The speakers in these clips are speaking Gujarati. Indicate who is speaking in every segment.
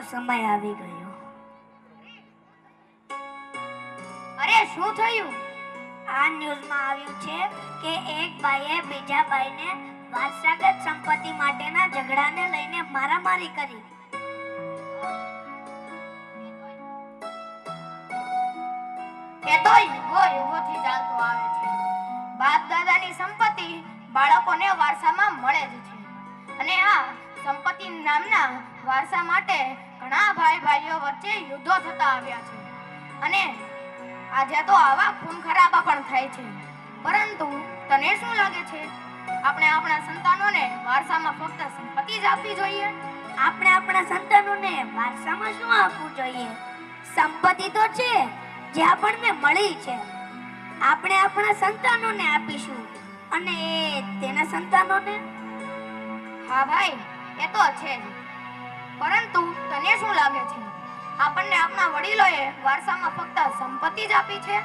Speaker 1: સમય આવી ગયો.
Speaker 2: અરે, શું થયું?
Speaker 1: આ ન્યૂઝમાં આવ્યું છે કે એક ભાઈએ બીજા ભાઈને વારસાગત સંપત્તિ માટેના ઝઘડાને લઈને મારામારી કરી.
Speaker 2: એ તો યુગો યુગોથી ચાલતું આવે છે. બાપ દાદાની સંપત્તિ બાળકોને વારસામાં મળે જ છે. અને આ સંપત્તિ નામના વારસા માટે ઘણા ભાઈ ભાઈઓ વચ્ચે યુદ્ધો થતા આવ્યા છે. અને આજે તો આવા ખૂન ખરાબા પણ થાય છે. પરંતુ તને શું લાગે છે? આપણે આપણા સંતાનોને વારસામાં ફક્ત સંપત્તિ જ આપવી જોઈએ?
Speaker 1: આપણે આપણા સંતાનોને વારસામાં શું આપવું જોઈએ? સંપત્તિ તો છે જે આપણને મળી છે. આપણે આપણા સંતાનોને આપીશું. અને એ તેના સંતાનોને?
Speaker 2: હા ભાઈ એ તો છે જ. પરંતુ તને શું લાગે છે? આપણને આપણા વડીલોએ વારસામાં ફક્ત સંપત્તિ જ આપી છે?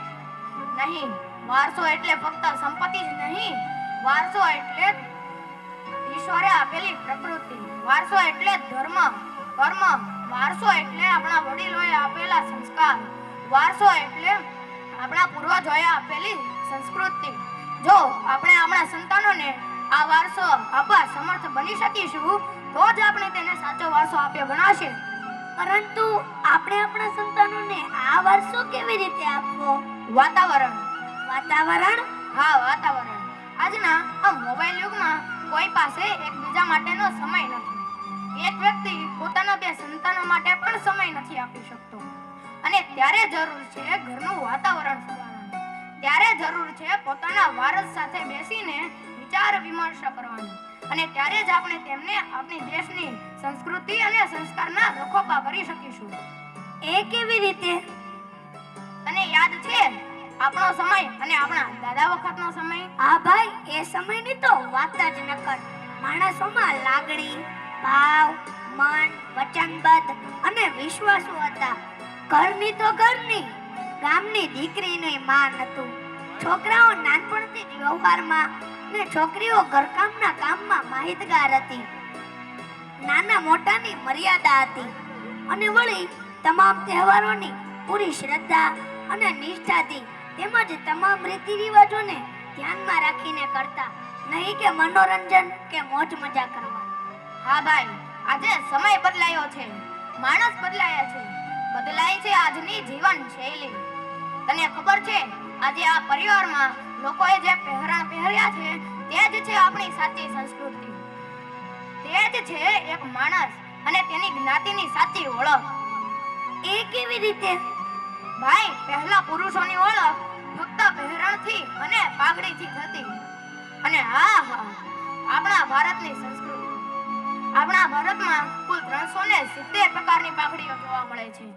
Speaker 2: નહીં, વારસો એટલે ફક્ત સંપત્તિ જ નહીં, વારસો એટલે ઈશ્વરે આપેલી પ્રકૃતિ. વારસો એટલે ધર્મ, કર્મ, વારસો એટલે આપણા વડીલોએ આપેલા સંસ્કાર. વારસો એટલે આપણા પૂર્વજોએ આપેલી સંસ્કૃતિ. જો આપણે આપણા સંતાનોને આ વારસો આપવા સમર્થ બની શકીશું તો જ આપણે તેને સાચો વારસો આપ્યો ગણાશે.
Speaker 1: પરંતુ આપણે આપણા સંતાનોને આ વારસો કેવી રીતે આપવો?
Speaker 2: વાતાવરણ.
Speaker 1: વાતાવરણ?
Speaker 2: હા વાતાવરણ. આજના આ મોબાઈલ યુગમાં કોઈ પાસે એકબીજા માટેનો સમય નથી. એક વ્યક્તિ પોતાના બે સંતાનો માટે પણ સમય નથી આપી શકતો. અને ત્યારે જરૂર છે ઘરનું વાતાવરણ સુધારવાનું. ત્યારે જરૂર છે પોતાના વારસ સાથે બેસીને વિચાર વિમર્શ કરવાની. અને ત્યારે જ આપણે તેમને આપણી દેશની સંસ્કૃતિ અને સંસ્કારના રખોપા કરી શકીશું.
Speaker 1: એ કેવી રીતે?
Speaker 2: તને યાદ છે આપણો સમય અને આપણા દાદા વખતનો સમય?
Speaker 1: આ ભાઈ એ સમયની તો વાત જ ન કર માણસોમાં લાગણી ભાવ મન વચનબદ્ધ અને વિશ્વાસુ હતા. ઘરની તો ઘરની ગામની દીકરીને માન હતું. છોકરાઓ નાનપણથી જ વ્યવહારમાં ને છોકરીઓ ઘરકામના કામમાં માહિતગાર હતી. નાના મોટાની મર્યાદા હતી અને વળી તમામ તહેવારોની પૂરી શ્રદ્ધા અને નિષ્ઠાથી તેમજ તમામ રીતિ રિવાજોને ધ્યાનમાં રાખીને કરતા, નહીં કે મનોરંજન કે મોજ મજા કરવા.
Speaker 2: હા ભાઈ, આજે સમય બદલાયો છે. માણસ બદલાયા છે. બદલાય છે આજની જીવન શૈલી તને ખબર છે, આજે આ પરિવારમાં લોકોએ જે પહેરણ આપણી સાચી સંસ્કૃતિ. તે જ છે એક માણસ અને તેની જ્ઞાતિની સાચી ઓળખ.
Speaker 1: એ કેવી રીતે?
Speaker 2: ભાઈ પહેલા પુરુષોની ઓળખ ફક્ત પહેરણથી અને પાઘડીથી થતી. અને હા હા આપણા ભારતની સંસ્કૃતિ. આપણા ભારતમાં કુલ ત્રણસો ને સિત્તેર પ્રકારની પાઘડીઓ જોવા મળે છે.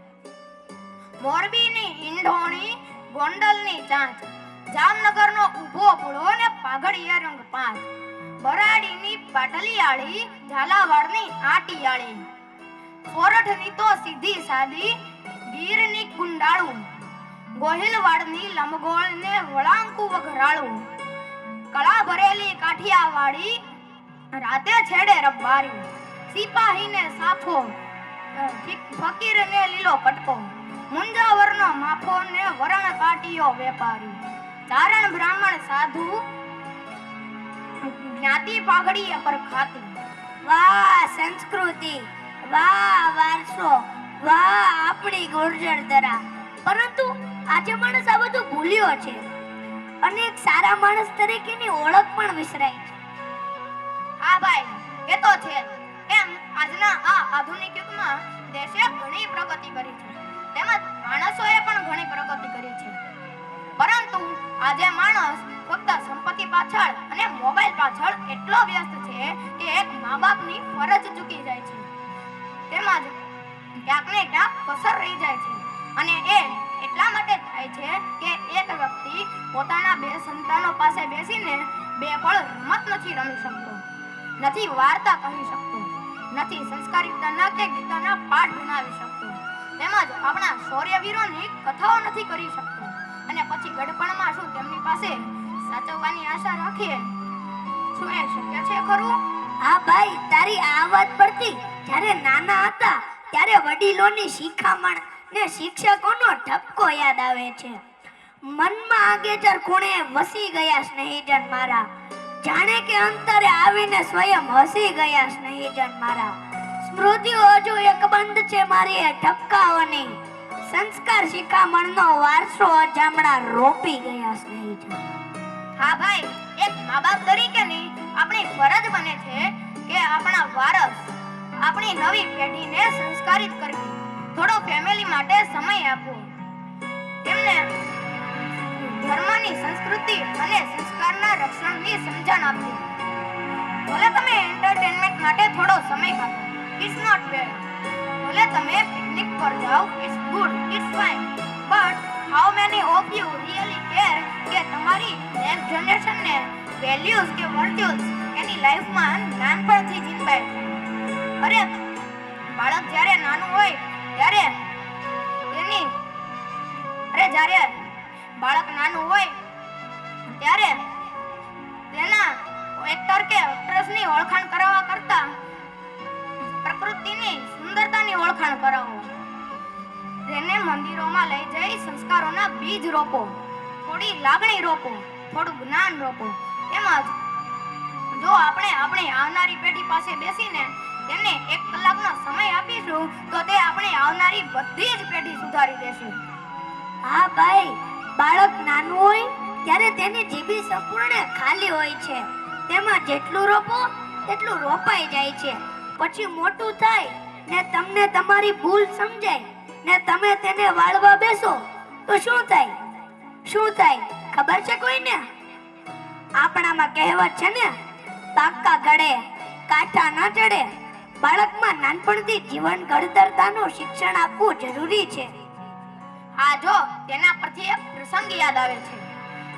Speaker 2: મોરબીની ઈંઢોણી ગોંડલની ચાંચ જામનગરનો ઊભો પૂળો ને પાઘડીયા રંગ પાંચ. બરાડીની પાટલીયાળી, ઝાલાવાડની આટીયાળી. સોરઠની તો સીધી સાદી, ગીરની કુંડાળું. ગોહિલવાડની લંબગોળને વળાંકુ વઘરાળું. કળા ભરેલી કાઠિયાવાડી, રાતે છેડે રબારી સિપાહીને સાફો ફકીરને લીલો પટકો મુંજાવરનો માફો ને વરણ કાટીયો વેપારી. ચારણ બ્રાહ્મણ સાધુ જ્ઞાતિ પાઘડી અપર ખાતી
Speaker 1: વાહ, સંસ્કૃતિ. વાહ, વારસો. વાહ, આપણી ગુર્જર ધરા પરંતુ આજે માણસ આ બધું ભૂલ્યો છે. અને એક સારા માણસ તરીકેની ઓળખ પણ વિસરાય છે.
Speaker 2: હા ભાઈ, એ તો છે એમ આજના આ આધુનિક યુગમાં દેશે ઘણી પ્રગતિ કરી છે. તેમજ માણસોએ પણ ઘણી પ્રગતિ કરી છે. પરંતુ આજે માણસ ફક્ત પાછળ અને મોબાઈલ પાછળ એટલો વ્યસ્ત છે કે એક મા બાપની ફરજ ચૂકી જાય છે. તેમજ ક્યાંક ને ક્યાંક કસર રહી જાય છે. અને એ એટલા માટે થાય છે કે એક વ્યક્તિ પોતાના બે સંતાનો પાસે બેસીને બે પળ રમત નથી રમી શકતો. નથી વાર્તા કહી શકતો. નથી સંસ્કારિકતાના કે ગીતાના પાઠ ભણાવી શકતો. તેમજ આપણા શૌર્યવીરોની કથાઓ નથી કરી શકતો. અને પછી ગડપણમાં શું તેમની પાસે સાચવવાની આશા રાખીએ શું એ શક્ય છે ખરું?
Speaker 1: હા ભાઈ, તારી આ વાત પરથી જ્યારે નાના હતા ત્યારે વડીલોની શિખામણ ને શિક્ષકોનો ઠપકો યાદ આવે છે. મનમાં આગેચર ખૂણે વસી ગયા સ્નેહીજન મારા. જાણે કે અંતરે આવીને સ્વયં હસી ગયા સ્નેહીજન મારા. સ્મૃતિઓ હજુ એક બંધ છે મારી એ ઠપકાઓની સંસ્કાર શિખામણનો વારસો અજામણા રોપી ગયા સ્નેહીજન.
Speaker 2: હા ભાઈ, એક મા બાપ તરીકેની આપણી ફરજ બને છે કે આપણા વારસ આપણી નવી પેઢીને સંસ્કારિત કરવી. થોડો ફેમિલી માટે સમય આપવો. તેમને ધર્મની સંસ્કૃતિ અને સંસ્કારના રક્ષણની સમજણ આપવી. ભલે તમે એન્ટરટેનમેન્ટ માટે થોડો સમય કાઢો. ઇટ્સ નોટ બેડ ભલે તમે પિકનિક પર જાઓ it's good it's fine but how many of you really care કે તમારી નેક્સ્ટ જનરેશનને વેલ્યુઝ કે વર્ચ્યુઝ એની લાઈફમાં નાનપણથી જ ઇમ્પાયર અરે, બાળક જ્યારે નાનું હોય, ત્યારે તેની અરે જ્યારે બાળક નાનું હોય, ત્યારે તેના એક્ટર કે એક્ટ્રેસની ઓળખાણ કરાવવા કરતા પ્રકૃતિની સુંદરતાની ઓળખાણ કરાવો. તેને મંદિરોમાં લઈ જઈ સંસ્કારોના બીજ રોપો. થોડી લાગણી રોપો, થોડું જ્ઞાન રોપો. તેમજ જો આપણે આપણી આવનારી પેઢી પાસે બેસીને તેને એક કલાકનો સમય આપીશું, તો તે આપણી આવનારી બધી જ પેઢી સુધારી દેશે.
Speaker 1: હા ભાઈ, બાળક નાનું હોય ત્યારે તેની જીભી સંપૂર્ણ ખાલી હોય છે. તેમાં જેટલું રોપો, તેટલું રોપાઈ જાય છે. પછી મોટું થાય ને તમને તમારી ભૂલ સમજાય ને તમે તેને વાળવા બેસો, તો શું થાય? શું થાય? ખબર છે કોઈને? આપણામાં કહેવત છે ને, પાક્કા ગળે કાંઠા ના ચડે. બાળકમાં નાનપણથી જીવન ઘડતરતાનું શિક્ષણ આપવું જરૂરી છે.
Speaker 2: આ જો, તેના પરથી એક પ્રસંગ યાદ આવે છે.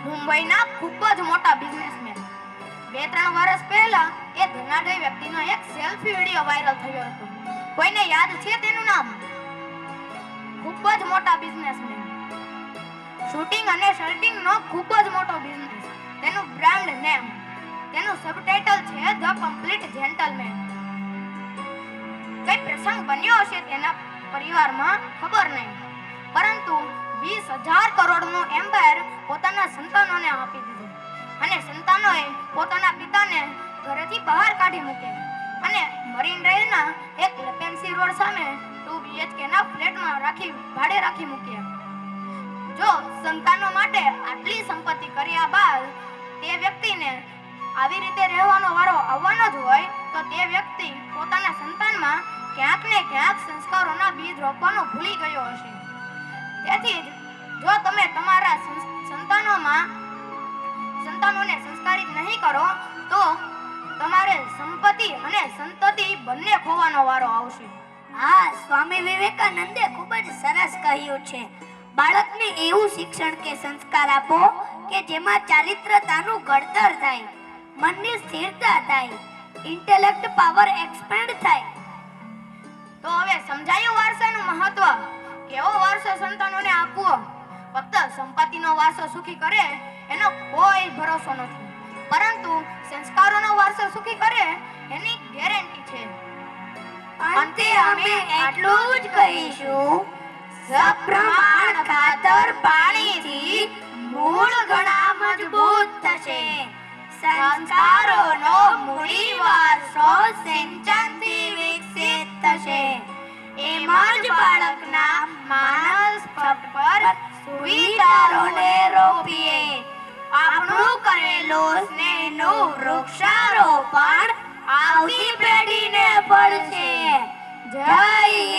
Speaker 2: મુંબઈના ખૂબ જ મોટા બિઝનેસમેન બે ત્રણ વર્ષ પહેલા એ ધનાઢ્ય વ્યક્તિનો એક સેલ્ફી વીડિયો વાયરલ થયો હતો. કોઈને યાદ છે તેનું નામ? ખૂબ જ મોટા બિઝનેસમેન શૂટિંગ અને શર્ટિંગનો ખૂબ જ મોટો બિઝનેસ તેનું બ્રાન્ડ નેમ તેનું સબટાઇટલ છે ધ કમ્પ્લીટ જેન્ટલમેન કઈ પ્રસંગ બન્યો હશે તેના પરિવારમાં? ખબર નહીં. પરંતુ વીસ હજાર કરોડનો એમ્પાયર પોતાના સંતાનોને આપી દીધો. અને સંતાનોએ પોતાના પિતાને ઘરેથી બહાર કાઢી મૂક્યા. અને મરીન ડ્રાઈવના એક લેપેન્સી રોડ સામે ટુ બીએચકેના ફ્લેટમાં રાખી ભાડે રાખી મૂક્યા. જો સંતાનો માટે આટલી સંપત્તિ કર્યા બાદ તે વ્યક્તિને આવી રીતે રહેવાનો વારો આવવાનો જ હોય, તો તે વ્યક્તિ પોતાના સંતાનમાં ક્યાંક ને ક્યાંક સંસ્કારોના બીજ રોપવાનું ભૂલી ગયો હશે. તેથી જ જો તમે તમારા સંતાનોમાં, સંતાનોને સંસ્કારિત નહીં કરો, તો તમારે સંપત્તિ અને સંતતિ બંને ખોવાનો વારો આવશે.
Speaker 1: હા, સ્વામી વિવેકાનંદે ખૂબ જ સરસ કહ્યું છે. બાળકને એવું શિક્ષણ કે સંસ્કાર આપો કે જેમાં ચારિત્રતાનું ઘડતર થાય, મનની સ્થિરતા થાય, ઇન્ટેલેક્ટ પાવર એક્સપેન્ડ થાય.
Speaker 2: તો હવે સમજાયું વારસાનું મહત્વ? કેવો વારસો સંતાનોને આપવો? ફક્ત સંપત્તિનો વારસો સુખી કરે, એનો કોઈ ભરોસો નથી. પરંતુ સંસ્કારોનો વારસો સુખી કરે, એની ગેરંટી છે.
Speaker 1: અંતે અમે એટલું જ કહીશું. સપ્રમાણ ખાતર પાણીથી મૂળ ઘણા મજબૂત થશે. સંસ્કારોનો મૂળી વારસો સિંચનથી વિકસિત થશે. એમ જ બાળકના માનસ પર સુવિચારોને રોપીએ. આપણું કરેલું સ્નેહનું વૃક્ષારોપણ આવતી પેઢીને પડશે. જય